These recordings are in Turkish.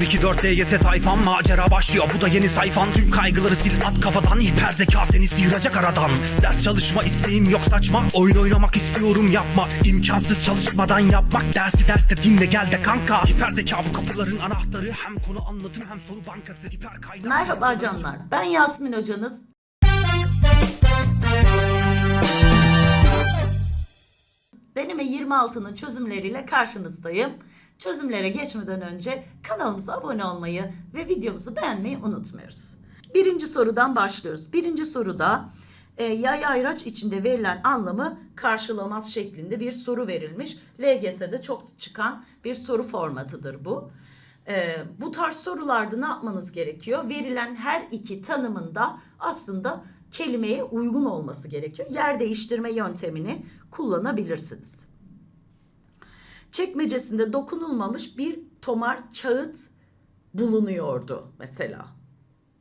024 DGS tayfan macera başlıyor. Bu da yeni sayfan. Tüm kaygıları sil at kafadan. Hiper zeka seni sıyıracak aradan. Ders çalışma isteğim yok saçma. Oyun oynamak istiyorum yapma. İmkansız çalışmadan yapmak. Dersi derste dinle gel de kanka. Hiper zeka bu kapıların anahtarı. Hem konu anlatım hem soru bankası. Hiper kaynak Merhaba canlar. Ben Yasmin hocanız. Deneme 26'nın çözümleriyle karşınızdayım. Çözümlere geçmeden önce kanalımıza abone olmayı ve videomuzu beğenmeyi unutmuyoruz. Birinci sorudan başlıyoruz. Birinci soruda e, yay ayraç içinde verilen anlamı karşılamaz şeklinde bir soru verilmiş. LGS'de çok çıkan bir soru formatıdır bu. E, bu tarz sorularda ne yapmanız gerekiyor? Verilen her iki tanımında aslında kelimeye uygun olması gerekiyor. Yer değiştirme yöntemini kullanabilirsiniz. Çekmecesinde dokunulmamış bir tomar kağıt bulunuyordu mesela.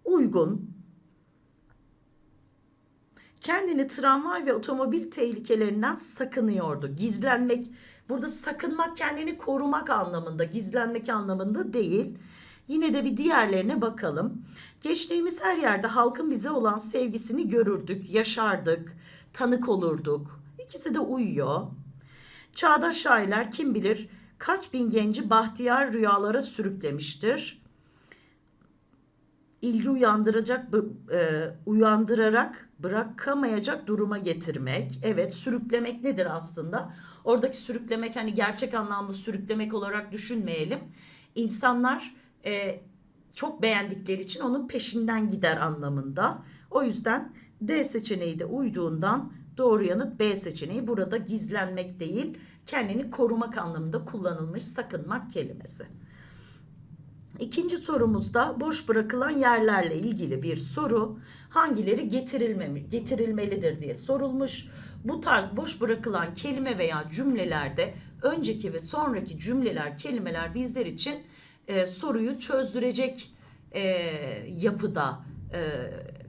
Uygun. Kendini tramvay ve otomobil tehlikelerinden sakınıyordu. Gizlenmek, burada sakınmak kendini korumak anlamında, gizlenmek anlamında değil. Yine de bir diğerlerine bakalım. Geçtiğimiz her yerde halkın bize olan sevgisini görürdük, yaşardık, tanık olurduk. İkisi de uyuyor. Çağdaş şairler kim bilir kaç bin genci bahtiyar rüyalara sürüklemiştir. İlgi uyandıracak, e, uyandırarak bırakamayacak duruma getirmek. Evet, sürüklemek nedir aslında? Oradaki sürüklemek hani gerçek anlamda sürüklemek olarak düşünmeyelim. İnsanlar e, çok beğendikleri için onun peşinden gider anlamında. O yüzden D seçeneği de uyduğundan doğru yanıt B seçeneği. Burada gizlenmek değil, kendini korumak anlamında kullanılmış sakınmak kelimesi. İkinci sorumuzda boş bırakılan yerlerle ilgili bir soru. Hangileri getirilmemi, getirilmelidir diye sorulmuş. Bu tarz boş bırakılan kelime veya cümlelerde önceki ve sonraki cümleler, kelimeler bizler için e, soruyu çözdürecek e, yapıda e,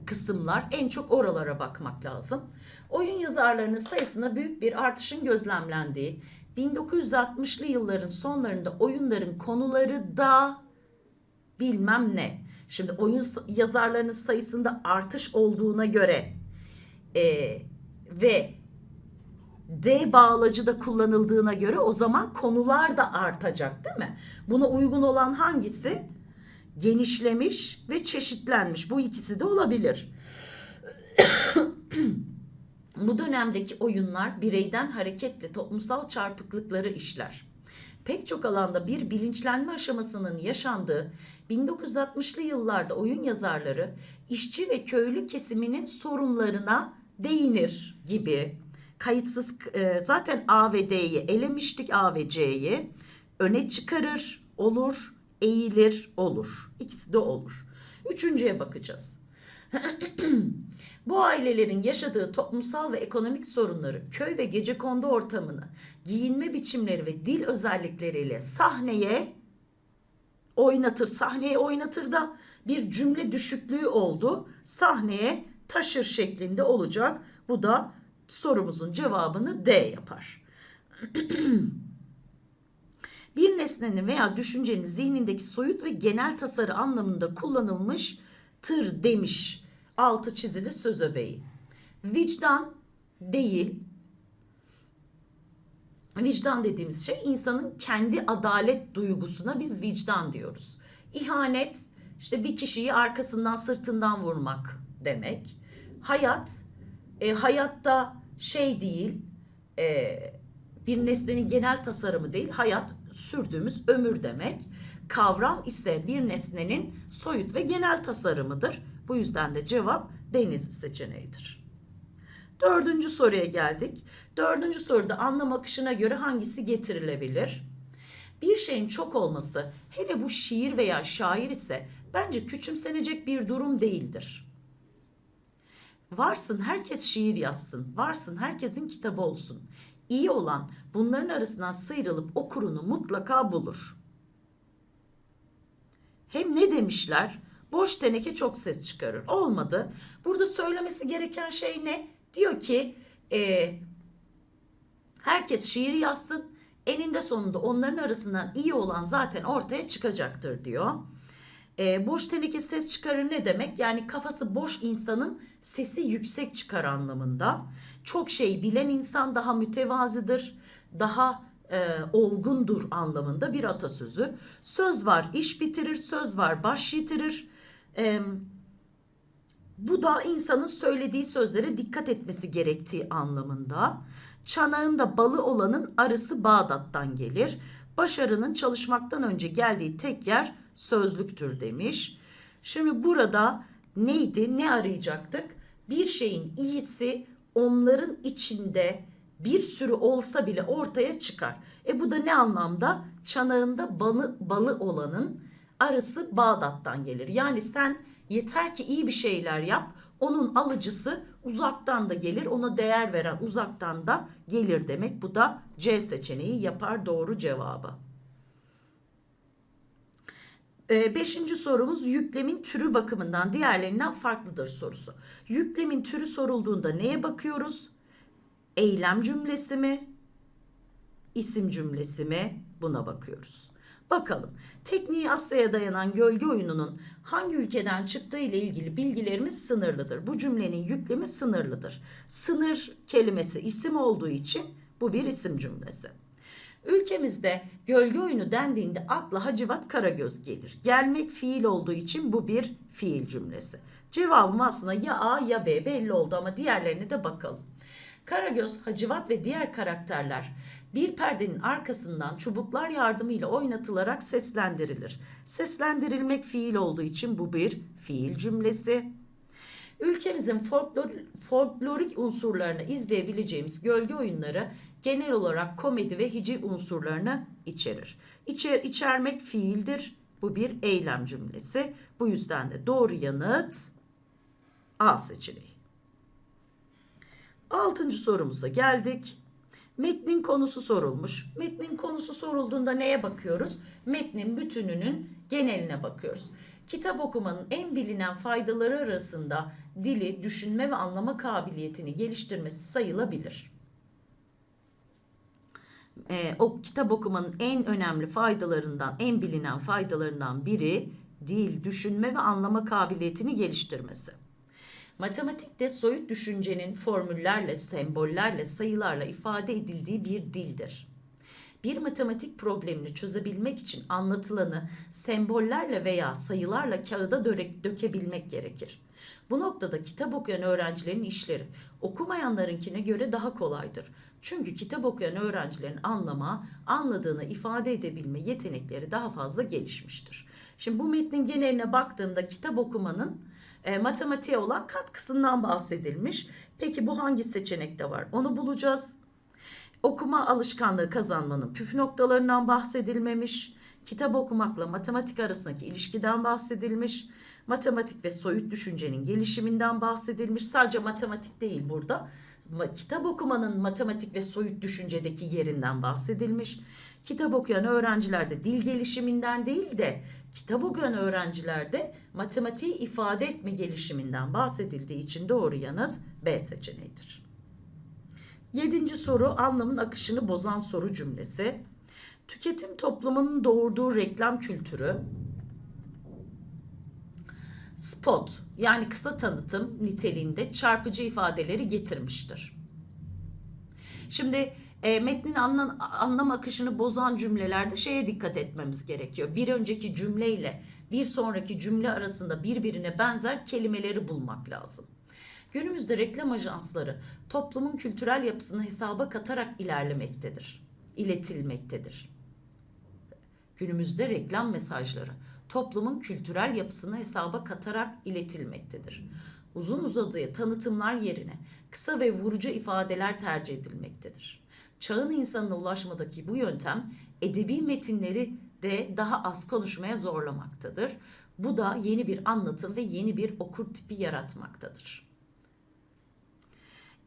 kısımlar. En çok oralara bakmak lazım. Oyun yazarlarının sayısına büyük bir artışın gözlemlendiği, 1960'lı yılların sonlarında oyunların konuları da bilmem ne. Şimdi oyun yazarlarının sayısında artış olduğuna göre e, ve D bağlacı da kullanıldığına göre o zaman konular da artacak değil mi? Buna uygun olan hangisi? Genişlemiş ve çeşitlenmiş. Bu ikisi de olabilir. Bu dönemdeki oyunlar bireyden hareketle toplumsal çarpıklıkları işler. Pek çok alanda bir bilinçlenme aşamasının yaşandığı 1960'lı yıllarda oyun yazarları işçi ve köylü kesiminin sorunlarına değinir gibi. Kayıtsız e, zaten A ve D'yi elemiştik A ve C'yi. Öne çıkarır, olur, eğilir, olur. İkisi de olur. Üçüncüye bakacağız. Bu ailelerin yaşadığı toplumsal ve ekonomik sorunları, köy ve gecekondu ortamını, giyinme biçimleri ve dil özellikleriyle sahneye oynatır. Sahneye oynatır da bir cümle düşüklüğü oldu. Sahneye taşır şeklinde olacak. Bu da sorumuzun cevabını D yapar. bir nesnenin veya düşüncenin zihnindeki soyut ve genel tasarı anlamında kullanılmış tır demiş altı çizili söz öbeği. Vicdan değil. Vicdan dediğimiz şey insanın kendi adalet duygusuna biz vicdan diyoruz. İhanet işte bir kişiyi arkasından sırtından vurmak demek. Hayat e, hayatta şey değil e, bir nesnenin genel tasarımı değil hayat sürdüğümüz ömür demek. Kavram ise bir nesnenin soyut ve genel tasarımıdır. Bu yüzden de cevap deniz seçeneğidir. Dördüncü soruya geldik. Dördüncü soruda anlam akışına göre hangisi getirilebilir? Bir şeyin çok olması, hele bu şiir veya şair ise bence küçümsenecek bir durum değildir. Varsın herkes şiir yazsın, varsın herkesin kitabı olsun. İyi olan bunların arasından sıyrılıp okurunu mutlaka bulur. Hem ne demişler? Boş teneke çok ses çıkarır. Olmadı. Burada söylemesi gereken şey ne? Diyor ki e, herkes şiir yazsın. Eninde sonunda onların arasından iyi olan zaten ortaya çıkacaktır diyor. E, boş teneke ses çıkarır ne demek? Yani kafası boş insanın sesi yüksek çıkar anlamında. Çok şey bilen insan daha mütevazidir, daha e, olgundur anlamında bir atasözü. Söz var iş bitirir, söz var baş yitirir. E, bu da insanın söylediği sözlere dikkat etmesi gerektiği anlamında. Çanağında balı olanın arısı Bağdat'tan gelir. Başarının çalışmaktan önce geldiği tek yer sözlüktür demiş. Şimdi burada neydi? Ne arayacaktık? Bir şeyin iyisi onların içinde bir sürü olsa bile ortaya çıkar. E bu da ne anlamda? Çanağında balı, balı olanın arısı Bağdat'tan gelir. Yani sen yeter ki iyi bir şeyler yap. Onun alıcısı uzaktan da gelir. Ona değer veren uzaktan da gelir demek. Bu da C seçeneği yapar doğru cevabı. Ee, beşinci sorumuz yüklemin türü bakımından diğerlerinden farklıdır sorusu. Yüklemin türü sorulduğunda neye bakıyoruz? Eylem cümlesi mi? İsim cümlesi mi? Buna bakıyoruz. Bakalım. Tekniği Asya'ya dayanan gölge oyununun hangi ülkeden çıktığı ile ilgili bilgilerimiz sınırlıdır. Bu cümlenin yüklemi sınırlıdır. Sınır kelimesi isim olduğu için bu bir isim cümlesi. Ülkemizde gölge oyunu dendiğinde akla Hacivat Karagöz gelir. Gelmek fiil olduğu için bu bir fiil cümlesi. Cevabım aslında ya A ya B belli oldu ama diğerlerine de bakalım. Karagöz, Hacivat ve diğer karakterler bir perdenin arkasından çubuklar yardımıyla oynatılarak seslendirilir. Seslendirilmek fiil olduğu için bu bir fiil cümlesi. Ülkemizin folklor, folklorik unsurlarını izleyebileceğimiz gölge oyunları genel olarak komedi ve hiciv unsurlarını içerir. İçer, içermek fiildir. Bu bir eylem cümlesi. Bu yüzden de doğru yanıt A seçeneği. Altıncı sorumuza geldik. Metnin konusu sorulmuş. Metnin konusu sorulduğunda neye bakıyoruz? Metnin bütününün geneline bakıyoruz. Kitap okumanın en bilinen faydaları arasında dili, düşünme ve anlama kabiliyetini geliştirmesi sayılabilir. Ee, o kitap okumanın en önemli faydalarından, en bilinen faydalarından biri dil, düşünme ve anlama kabiliyetini geliştirmesi. Matematikte soyut düşüncenin formüllerle, sembollerle, sayılarla ifade edildiği bir dildir. Bir matematik problemini çözebilmek için anlatılanı sembollerle veya sayılarla kağıda dö- dökebilmek gerekir. Bu noktada kitap okuyan öğrencilerin işleri okumayanlarınkine göre daha kolaydır. Çünkü kitap okuyan öğrencilerin anlama, anladığını ifade edebilme yetenekleri daha fazla gelişmiştir. Şimdi bu metnin geneline baktığımda kitap okumanın e, matematiğe olan katkısından bahsedilmiş. Peki bu hangi seçenekte var? Onu bulacağız. Okuma alışkanlığı kazanmanın püf noktalarından bahsedilmemiş. Kitap okumakla matematik arasındaki ilişkiden bahsedilmiş. Matematik ve soyut düşüncenin gelişiminden bahsedilmiş. Sadece matematik değil burada. Kitap okumanın matematik ve soyut düşüncedeki yerinden bahsedilmiş. Kitap okuyan öğrencilerde dil gelişiminden değil de kitap okuyan öğrencilerde matematiği ifade etme gelişiminden bahsedildiği için doğru yanıt B seçeneğidir. Yedinci soru anlamın akışını bozan soru cümlesi. Tüketim toplumunun doğurduğu reklam kültürü spot yani kısa tanıtım niteliğinde çarpıcı ifadeleri getirmiştir. Şimdi e, metnin anlam, anlam akışını bozan cümlelerde şeye dikkat etmemiz gerekiyor. Bir önceki cümleyle bir sonraki cümle arasında birbirine benzer kelimeleri bulmak lazım. Günümüzde reklam ajansları toplumun kültürel yapısını hesaba katarak ilerlemektedir, iletilmektedir. Günümüzde reklam mesajları toplumun kültürel yapısını hesaba katarak iletilmektedir. Uzun uzadıya tanıtımlar yerine kısa ve vurucu ifadeler tercih edilmektedir. Çağın insanına ulaşmadaki bu yöntem edebi metinleri de daha az konuşmaya zorlamaktadır. Bu da yeni bir anlatım ve yeni bir okur tipi yaratmaktadır.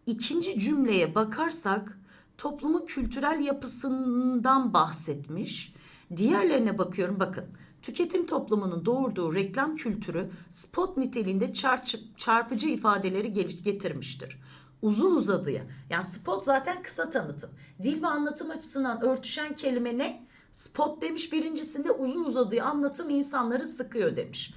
İkinci cümleye bakarsak toplumun kültürel yapısından bahsetmiş. Diğerlerine bakıyorum bakın. Tüketim toplumunun doğurduğu reklam kültürü spot niteliğinde çarpıcı ifadeleri getirmiştir. uzun uzadıya. Yani spot zaten kısa tanıtım. Dil ve anlatım açısından örtüşen kelime ne? Spot demiş birincisinde uzun uzadıya anlatım insanları sıkıyor demiş.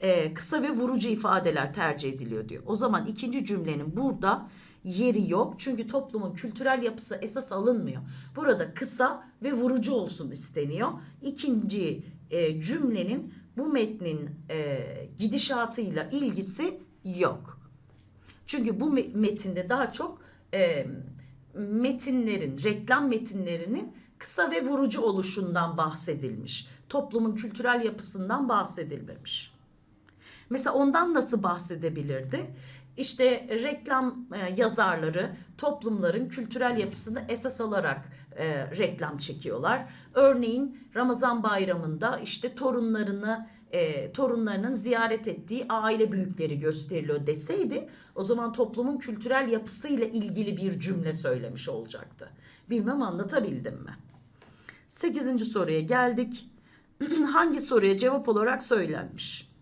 Ee, kısa ve vurucu ifadeler tercih ediliyor diyor. O zaman ikinci cümlenin burada yeri yok. Çünkü toplumun kültürel yapısı esas alınmıyor. Burada kısa ve vurucu olsun isteniyor. İkinci e, cümlenin bu metnin e, gidişatıyla ilgisi yok. Çünkü bu me- metinde daha çok e, metinlerin, reklam metinlerinin kısa ve vurucu oluşundan bahsedilmiş. Toplumun kültürel yapısından bahsedilmemiş. Mesela ondan nasıl bahsedebilirdi? İşte reklam e, yazarları toplumların kültürel yapısını esas alarak e, reklam çekiyorlar. Örneğin Ramazan bayramında işte torunlarını e, torunlarının ziyaret ettiği aile büyükleri gösteriliyor deseydi o zaman toplumun kültürel yapısıyla ilgili bir cümle söylemiş olacaktı. Bilmem anlatabildim mi? Sekizinci soruya geldik. Hangi soruya cevap olarak söylenmiş?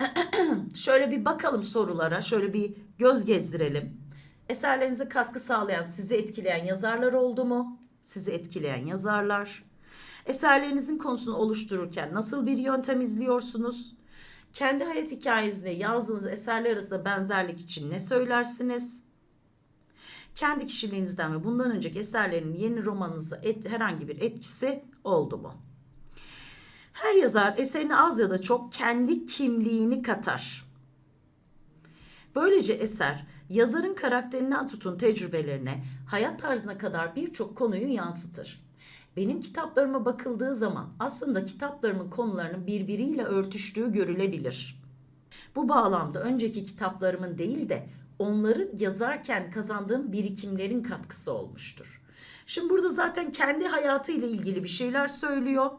Şöyle bir bakalım sorulara, şöyle bir göz gezdirelim. Eserlerinize katkı sağlayan, sizi etkileyen yazarlar oldu mu? Sizi etkileyen yazarlar. Eserlerinizin konusunu oluştururken nasıl bir yöntem izliyorsunuz? Kendi hayat hikayenizde yazdığınız eserler arasında benzerlik için ne söylersiniz? Kendi kişiliğinizden ve bundan önceki eserlerin yeni romanınıza et, herhangi bir etkisi oldu mu? Her yazar eserine az ya da çok kendi kimliğini katar. Böylece eser yazarın karakterinden tutun tecrübelerine, hayat tarzına kadar birçok konuyu yansıtır. Benim kitaplarıma bakıldığı zaman aslında kitaplarımın konularının birbiriyle örtüştüğü görülebilir. Bu bağlamda önceki kitaplarımın değil de onları yazarken kazandığım birikimlerin katkısı olmuştur. Şimdi burada zaten kendi hayatıyla ilgili bir şeyler söylüyor.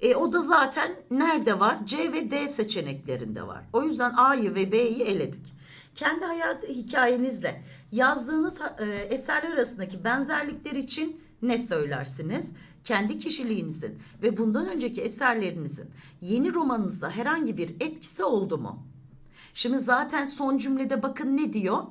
E, o da zaten nerede var? C ve D seçeneklerinde var. O yüzden A'yı ve B'yi eledik. Kendi hayat hikayenizle yazdığınız e, eserler arasındaki benzerlikler için ne söylersiniz? Kendi kişiliğinizin ve bundan önceki eserlerinizin yeni romanınıza herhangi bir etkisi oldu mu? Şimdi zaten son cümlede bakın ne diyor?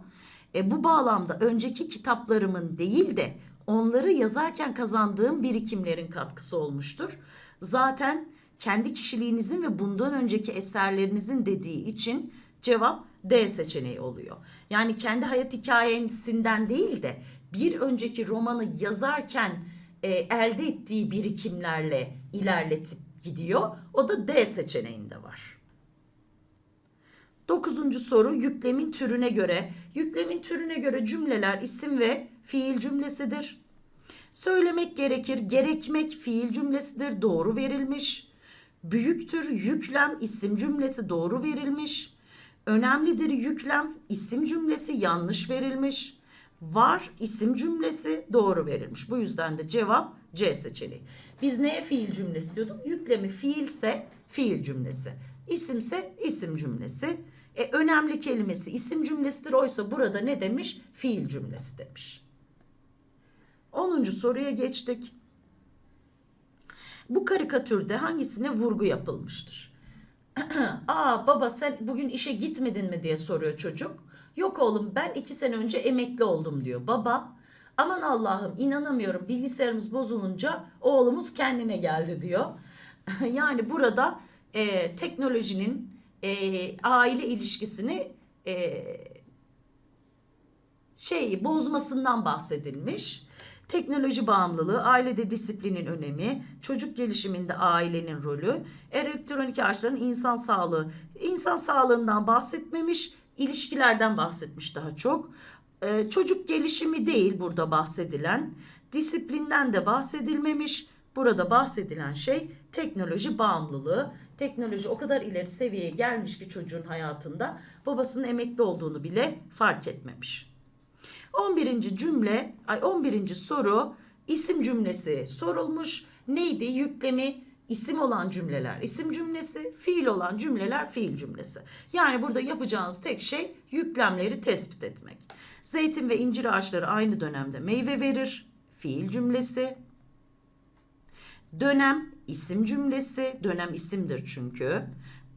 E, bu bağlamda önceki kitaplarımın değil de onları yazarken kazandığım birikimlerin katkısı olmuştur. Zaten kendi kişiliğinizin ve bundan önceki eserlerinizin dediği için cevap D seçeneği oluyor. Yani kendi hayat hikayesinden değil de bir önceki romanı yazarken e, elde ettiği birikimlerle ilerletip gidiyor. O da D seçeneğinde var. Dokuzuncu soru yüklemin türüne göre. Yüklemin türüne göre cümleler isim ve fiil cümlesidir. Söylemek gerekir, gerekmek fiil cümlesidir, doğru verilmiş. Büyüktür, yüklem, isim cümlesi doğru verilmiş. Önemlidir, yüklem, isim cümlesi yanlış verilmiş. Var, isim cümlesi doğru verilmiş. Bu yüzden de cevap C seçeneği. Biz neye fiil cümlesi diyorduk? Yüklemi fiilse fiil cümlesi. İsimse isim cümlesi. E, önemli kelimesi isim cümlesidir. Oysa burada ne demiş? Fiil cümlesi demiş. 10. soruya geçtik. Bu karikatürde hangisine vurgu yapılmıştır? Aa baba sen bugün işe gitmedin mi diye soruyor çocuk. Yok oğlum ben iki sene önce emekli oldum diyor. Baba aman Allah'ım inanamıyorum bilgisayarımız bozulunca oğlumuz kendine geldi diyor. yani burada e, teknolojinin e, aile ilişkisini e, şey bozmasından bahsedilmiş. Teknoloji bağımlılığı, ailede disiplinin önemi, çocuk gelişiminde ailenin rolü, elektronik araçların insan sağlığı, insan sağlığından bahsetmemiş, ilişkilerden bahsetmiş daha çok. Ee, çocuk gelişimi değil burada bahsedilen, disiplinden de bahsedilmemiş. Burada bahsedilen şey teknoloji bağımlılığı. Teknoloji o kadar ileri seviyeye gelmiş ki çocuğun hayatında babasının emekli olduğunu bile fark etmemiş. 11. cümle, ay 11. soru isim cümlesi sorulmuş. Neydi? Yüklemi isim olan cümleler isim cümlesi, fiil olan cümleler fiil cümlesi. Yani burada yapacağınız tek şey yüklemleri tespit etmek. Zeytin ve incir ağaçları aynı dönemde meyve verir. Fiil cümlesi. Dönem isim cümlesi. Dönem isimdir çünkü.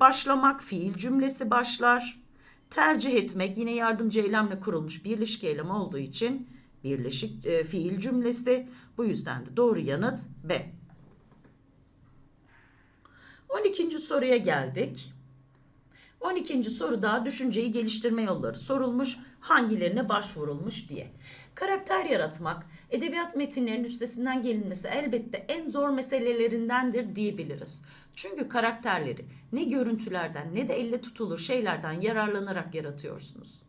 Başlamak fiil cümlesi başlar. Tercih etmek yine yardımcı eylemle kurulmuş birleşik eylem olduğu için birleşik e, fiil cümlesi. Bu yüzden de doğru yanıt B. 12. soruya geldik. 12. soruda düşünceyi geliştirme yolları sorulmuş, hangilerine başvurulmuş diye. Karakter yaratmak, edebiyat metinlerinin üstesinden gelinmesi elbette en zor meselelerindendir diyebiliriz. Çünkü karakterleri ne görüntülerden ne de elle tutulur şeylerden yararlanarak yaratıyorsunuz.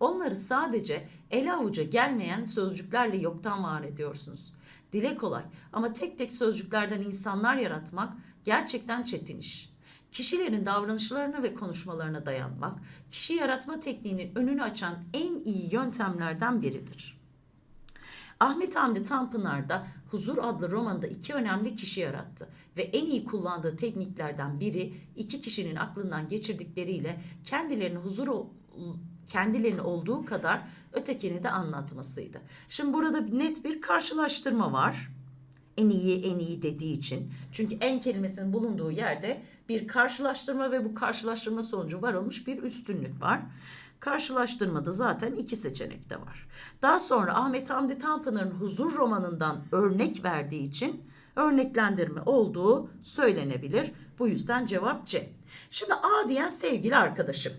Onları sadece ele avuca gelmeyen sözcüklerle yoktan var ediyorsunuz. Dile kolay ama tek tek sözcüklerden insanlar yaratmak gerçekten çetin iş. Kişilerin davranışlarına ve konuşmalarına dayanmak, kişi yaratma tekniğinin önünü açan en iyi yöntemlerden biridir. Ahmet Hamdi Tanpınar da Huzur adlı romanda iki önemli kişi yarattı ve en iyi kullandığı tekniklerden biri iki kişinin aklından geçirdikleriyle kendilerini huzur kendilerini olduğu kadar ötekini de anlatmasıydı. Şimdi burada net bir karşılaştırma var. En iyi en iyi dediği için. Çünkü en kelimesinin bulunduğu yerde bir karşılaştırma ve bu karşılaştırma sonucu varılmış bir üstünlük var. Karşılaştırmada zaten iki seçenek de var. Daha sonra Ahmet Hamdi Tanpınar'ın Huzur romanından örnek verdiği için örneklendirme olduğu söylenebilir. Bu yüzden cevap C. Şimdi A diyen sevgili arkadaşım.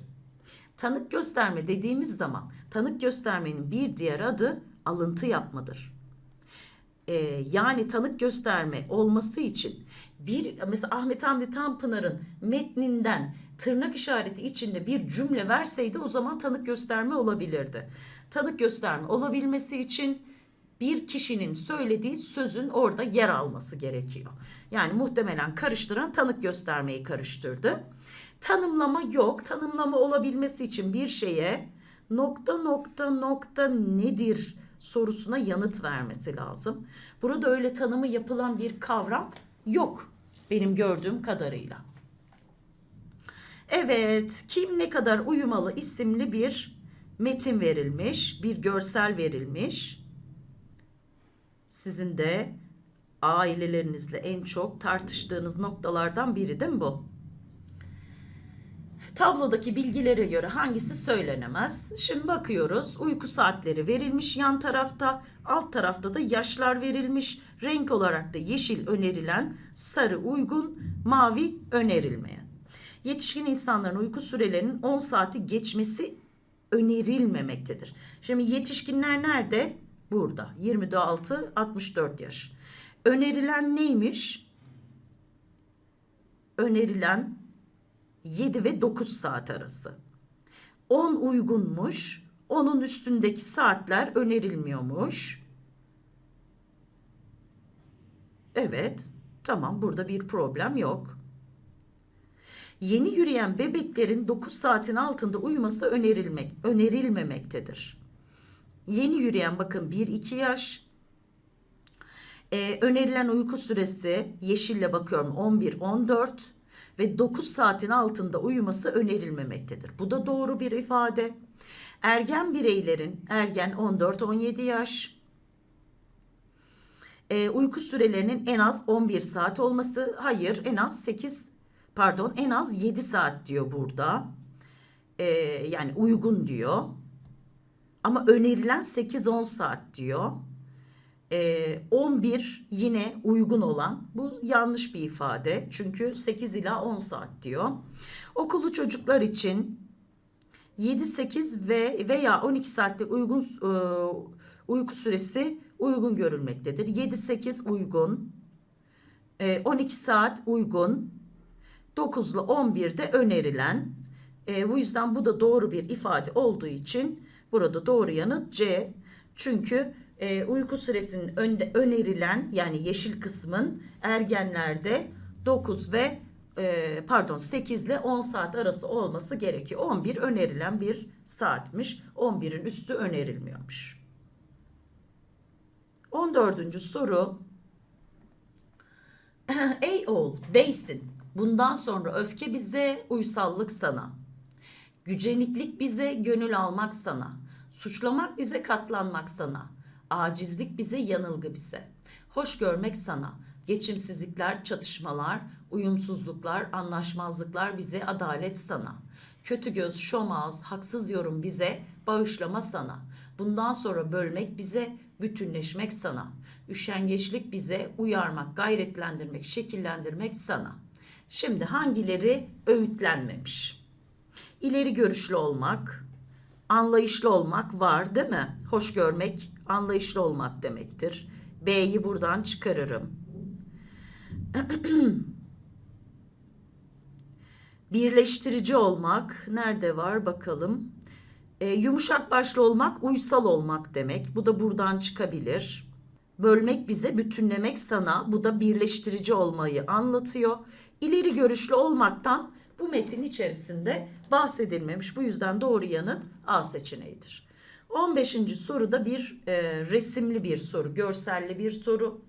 Tanık gösterme dediğimiz zaman tanık göstermenin bir diğer adı alıntı yapmadır. Ee, yani tanık gösterme olması için bir mesela Ahmet Hamdi Tanpınar'ın metninden tırnak işareti içinde bir cümle verseydi o zaman tanık gösterme olabilirdi. Tanık gösterme olabilmesi için bir kişinin söylediği sözün orada yer alması gerekiyor. Yani muhtemelen karıştıran tanık göstermeyi karıştırdı. Tanımlama yok. Tanımlama olabilmesi için bir şeye nokta nokta nokta nedir sorusuna yanıt vermesi lazım. Burada öyle tanımı yapılan bir kavram yok benim gördüğüm kadarıyla. Evet, kim ne kadar uyumalı isimli bir metin verilmiş, bir görsel verilmiş. Sizin de ailelerinizle en çok tartıştığınız noktalardan biri değil mi bu? Tablodaki bilgilere göre hangisi söylenemez? Şimdi bakıyoruz. Uyku saatleri verilmiş yan tarafta, alt tarafta da yaşlar verilmiş. Renk olarak da yeşil önerilen, sarı uygun, mavi önerilmeyen. Yetişkin insanların uyku sürelerinin 10 saati geçmesi önerilmemektedir. Şimdi yetişkinler nerede? Burada. 26 64 yaş. Önerilen neymiş? Önerilen 7 ve 9 saat arası. 10 uygunmuş. Onun üstündeki saatler önerilmiyormuş. Evet. Tamam burada bir problem yok. Yeni yürüyen bebeklerin 9 saatin altında uyuması önerilmek önerilmemektedir. Yeni yürüyen bakın 1-2 yaş. Ee, önerilen uyku süresi yeşille bakıyorum 11-14 ve 9 saatin altında uyuması önerilmemektedir. Bu da doğru bir ifade. Ergen bireylerin ergen 14-17 yaş e, uyku sürelerinin en az 11 saat olması hayır en az 8 pardon en az 7 saat diyor burada. E, yani uygun diyor. Ama önerilen 8-10 saat diyor. E, 11 yine uygun olan bu yanlış bir ifade. Çünkü 8 ila 10 saat diyor. Okulu çocuklar için 7-8 ve veya 12 saatte uygun e, uyku süresi uygun görülmektedir. 7-8 uygun. E, 12 saat uygun. 9 ile 11 de önerilen. E, bu yüzden bu da doğru bir ifade olduğu için burada doğru yanıt C. Çünkü e, uyku süresinin önde, önerilen yani yeşil kısmın ergenlerde 9 ve e, pardon 8 ile 10 saat arası olması gerekiyor. 11 önerilen bir saatmiş. 11'in üstü önerilmiyormuş. 14. soru. Ey oğul beysin. Bundan sonra öfke bize, uysallık sana. Güceniklik bize, gönül almak sana. Suçlamak bize, katlanmak sana. Acizlik bize, yanılgı bize. Hoş görmek sana. Geçimsizlikler, çatışmalar, uyumsuzluklar, anlaşmazlıklar bize adalet sana. Kötü göz, şomaz, haksız yorum bize, bağışlama sana. Bundan sonra bölmek bize, bütünleşmek sana. Üşengeçlik bize, uyarmak, gayretlendirmek, şekillendirmek sana. Şimdi hangileri öğütlenmemiş? İleri görüşlü olmak, anlayışlı olmak var değil mi? Hoş görmek, anlayışlı olmak demektir. B'yi buradan çıkarırım. Birleştirici olmak nerede var bakalım. E, yumuşak başlı olmak, uysal olmak demek. Bu da buradan çıkabilir. Bölmek bize bütünlemek sana. Bu da birleştirici olmayı anlatıyor. İleri görüşlü olmaktan bu metin içerisinde bahsedilmemiş. Bu yüzden doğru yanıt A seçeneğidir. 15. soruda bir e, resimli bir soru, görselli bir soru.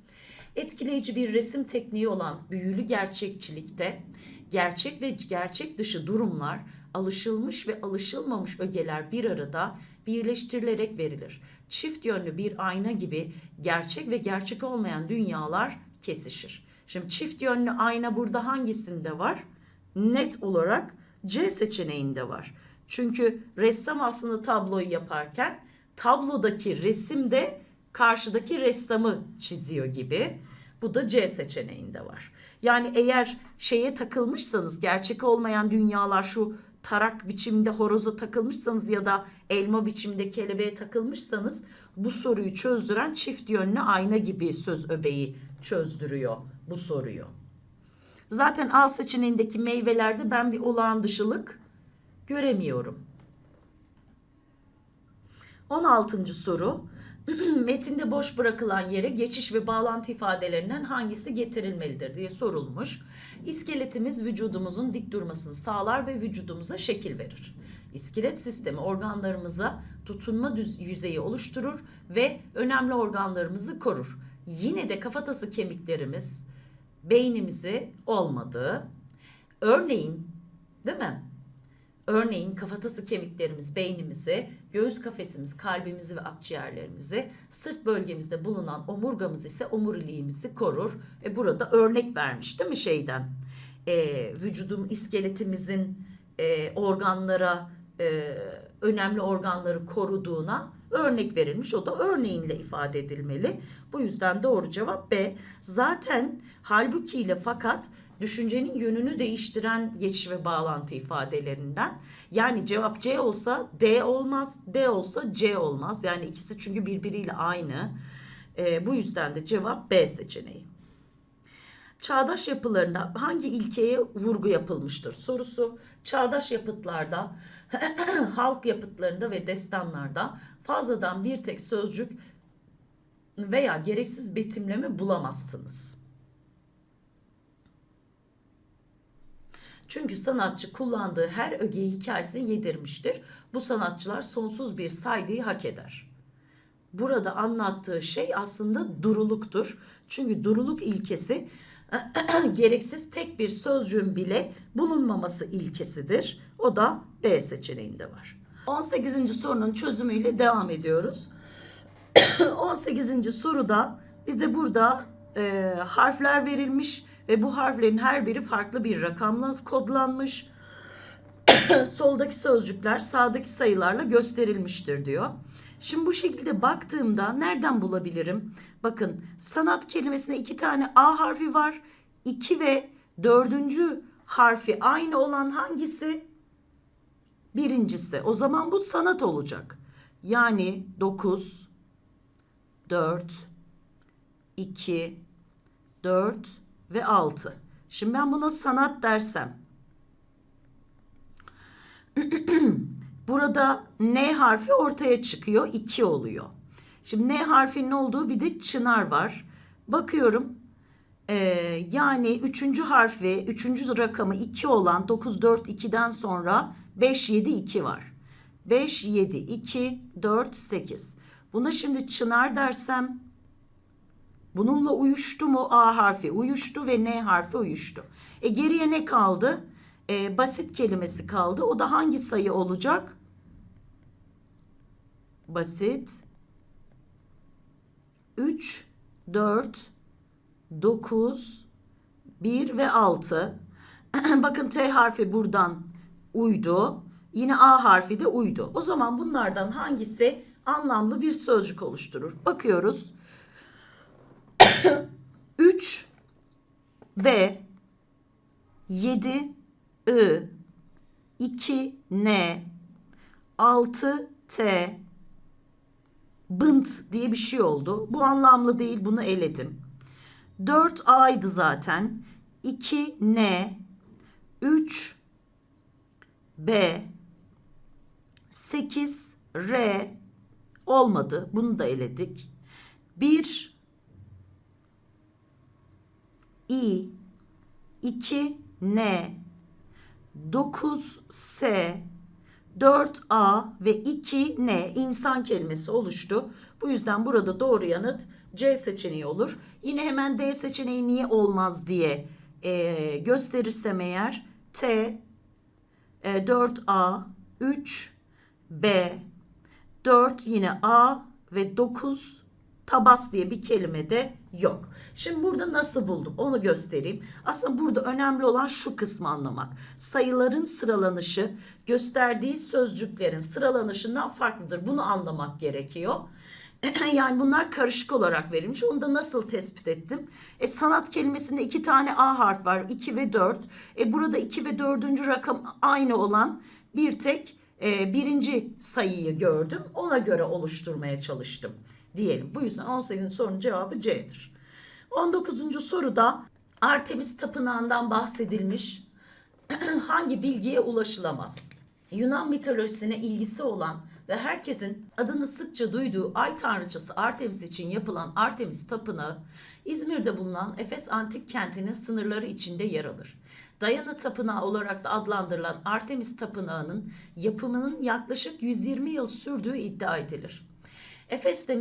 Etkileyici bir resim tekniği olan büyülü gerçekçilikte gerçek ve gerçek dışı durumlar, alışılmış ve alışılmamış ögeler bir arada birleştirilerek verilir. Çift yönlü bir ayna gibi gerçek ve gerçek olmayan dünyalar kesişir. Şimdi çift yönlü ayna burada hangisinde var? Net olarak C seçeneğinde var. Çünkü ressam aslında tabloyu yaparken tablodaki resimde karşıdaki ressamı çiziyor gibi. Bu da C seçeneğinde var. Yani eğer şeye takılmışsanız gerçek olmayan dünyalar şu tarak biçimde horoza takılmışsanız ya da elma biçimde kelebeğe takılmışsanız bu soruyu çözdüren çift yönlü ayna gibi söz öbeği çözdürüyor bu soruyu. Zaten A seçeneğindeki meyvelerde ben bir olağan dışılık göremiyorum. 16. soru. Metinde boş bırakılan yere geçiş ve bağlantı ifadelerinden hangisi getirilmelidir diye sorulmuş. İskeletimiz vücudumuzun dik durmasını sağlar ve vücudumuza şekil verir. İskelet sistemi organlarımıza tutunma yüzeyi oluşturur ve önemli organlarımızı korur. Yine de kafatası kemiklerimiz beynimizi olmadığı, örneğin değil mi? Örneğin kafatası kemiklerimiz beynimizi, göğüs kafesimiz kalbimizi ve akciğerlerimizi, sırt bölgemizde bulunan omurgamız ise omuriliğimizi korur. Ve burada örnek vermiş değil mi şeyden? Ee, vücudum iskeletimizin e, organlara, e, önemli organları koruduğuna örnek verilmiş. O da örneğinle ifade edilmeli. Bu yüzden doğru cevap B. Zaten halbuki ile fakat düşüncenin yönünü değiştiren geçiş ve bağlantı ifadelerinden. Yani cevap C olsa D olmaz, D olsa C olmaz. Yani ikisi çünkü birbiriyle aynı. Ee, bu yüzden de cevap B seçeneği. Çağdaş yapılarında hangi ilkeye vurgu yapılmıştır sorusu. Çağdaş yapıtlarda, halk yapıtlarında ve destanlarda fazladan bir tek sözcük veya gereksiz betimleme bulamazsınız. Çünkü sanatçı kullandığı her ögeyi hikayesine yedirmiştir. Bu sanatçılar sonsuz bir saygıyı hak eder. Burada anlattığı şey aslında duruluktur. Çünkü duruluk ilkesi gereksiz tek bir sözcüğün bile bulunmaması ilkesidir. O da B seçeneğinde var. 18. sorunun çözümüyle devam ediyoruz. 18. soruda bize burada e, harfler verilmiş ve bu harflerin her biri farklı bir rakamla kodlanmış. Soldaki sözcükler sağdaki sayılarla gösterilmiştir diyor. Şimdi bu şekilde baktığımda nereden bulabilirim? Bakın sanat kelimesinde iki tane A harfi var. İki ve dördüncü harfi aynı olan hangisi? Birincisi. O zaman bu sanat olacak. Yani 9, 4, 2, 4 ve 6. Şimdi ben buna sanat dersem burada N harfi ortaya çıkıyor. 2 oluyor. Şimdi N harfinin olduğu bir de çınar var. Bakıyorum ee, yani üçüncü harfi, üçüncü rakamı 2 olan 9, 4, 2'den sonra 5, 7, 2 var. 5, 7, 2, 4, 8. Buna şimdi çınar dersem bununla uyuştu mu A harfi uyuştu ve N harfi uyuştu. E geriye ne kaldı? E, basit kelimesi kaldı. O da hangi sayı olacak? Basit. 3, 4, 9, 1 ve 6. Bakın T harfi buradan uydu. Yine A harfi de uydu. O zaman bunlardan hangisi anlamlı bir sözcük oluşturur? Bakıyoruz. 3 B. 7 I. 2 N. 6 T. Bınt diye bir şey oldu. Bu anlamlı değil bunu eledim. 4 A'ydı zaten. 2 N. 3 B. 8 R. Olmadı. Bunu da eledik. 1 İ 2 N 9 S 4A ve 2 N insan kelimesi oluştu. Bu yüzden burada doğru yanıt C seçeneği olur. Yine hemen D seçeneği niye olmaz diye e, gösterirsem eğer T e, 4A 3 B 4 yine A ve 9 tabas diye bir kelime de yok. Şimdi burada nasıl buldum onu göstereyim. Aslında burada önemli olan şu kısmı anlamak. Sayıların sıralanışı gösterdiği sözcüklerin sıralanışından farklıdır. Bunu anlamak gerekiyor. yani bunlar karışık olarak verilmiş. Onu da nasıl tespit ettim? E, sanat kelimesinde iki tane A harf var. 2 ve 4. E, burada 2 ve 4. rakam aynı olan bir tek e, birinci sayıyı gördüm. Ona göre oluşturmaya çalıştım diyelim. Bu yüzden 18. sorunun cevabı C'dir. 19. soruda Artemis Tapınağı'ndan bahsedilmiş. Hangi bilgiye ulaşılamaz? Yunan mitolojisine ilgisi olan ve herkesin adını sıkça duyduğu ay tanrıçası Artemis için yapılan Artemis Tapınağı, İzmir'de bulunan Efes Antik Kenti'nin sınırları içinde yer alır. Dayanı Tapınağı olarak da adlandırılan Artemis Tapınağı'nın yapımının yaklaşık 120 yıl sürdüğü iddia edilir. Efes'te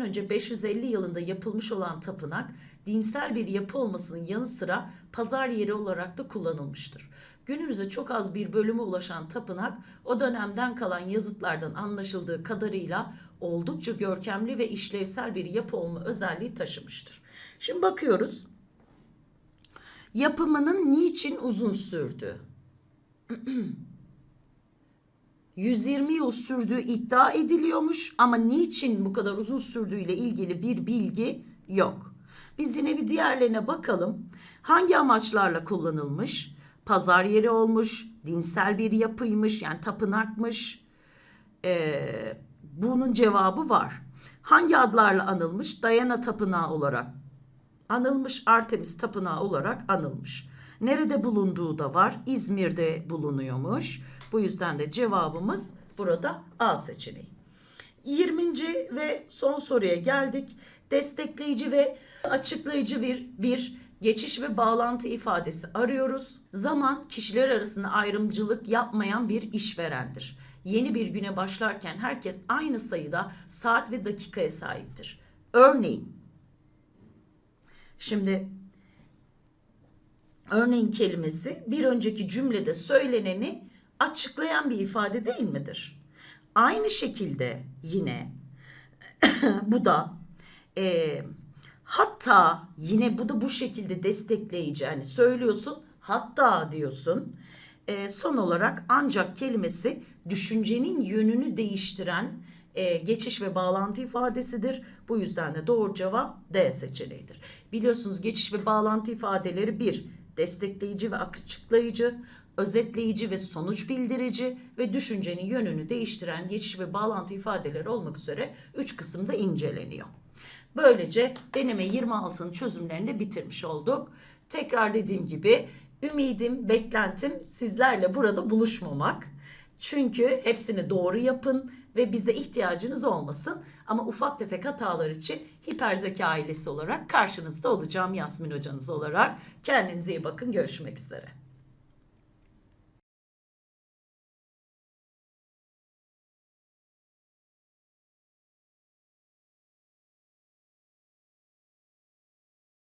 önce 550 yılında yapılmış olan tapınak dinsel bir yapı olmasının yanı sıra pazar yeri olarak da kullanılmıştır. Günümüze çok az bir bölüme ulaşan tapınak o dönemden kalan yazıtlardan anlaşıldığı kadarıyla oldukça görkemli ve işlevsel bir yapı olma özelliği taşımıştır. Şimdi bakıyoruz. Yapımının niçin uzun sürdü? 120 yıl sürdüğü iddia ediliyormuş ama niçin bu kadar uzun sürdüğüyle ilgili bir bilgi yok. Biz yine bir diğerlerine bakalım. Hangi amaçlarla kullanılmış? Pazar yeri olmuş, dinsel bir yapıymış, yani tapınakmış. Ee, bunun cevabı var. Hangi adlarla anılmış? Dayana Tapınağı olarak anılmış, Artemis Tapınağı olarak anılmış. Nerede bulunduğu da var. İzmir'de bulunuyormuş. Bu yüzden de cevabımız burada A seçeneği. 20. ve son soruya geldik. Destekleyici ve açıklayıcı bir, bir geçiş ve bağlantı ifadesi arıyoruz. Zaman kişiler arasında ayrımcılık yapmayan bir işverendir. Yeni bir güne başlarken herkes aynı sayıda saat ve dakikaya sahiptir. Örneğin Şimdi örneğin kelimesi bir önceki cümlede söyleneni açıklayan bir ifade değil midir? Aynı şekilde yine bu da e, hatta yine bu da bu şekilde destekleyici. Yani söylüyorsun hatta diyorsun. E, son olarak ancak kelimesi düşüncenin yönünü değiştiren e, geçiş ve bağlantı ifadesidir. Bu yüzden de doğru cevap D seçeneğidir. Biliyorsunuz geçiş ve bağlantı ifadeleri bir destekleyici ve açıklayıcı, özetleyici ve sonuç bildirici ve düşüncenin yönünü değiştiren geçiş ve bağlantı ifadeleri olmak üzere 3 kısımda inceleniyor. Böylece deneme 26'nın çözümlerini de bitirmiş olduk. Tekrar dediğim gibi ümidim, beklentim sizlerle burada buluşmamak. Çünkü hepsini doğru yapın ve bize ihtiyacınız olmasın. Ama ufak tefek hatalar için hiper zeka ailesi olarak karşınızda olacağım Yasmin hocanız olarak. Kendinize iyi bakın. Görüşmek üzere.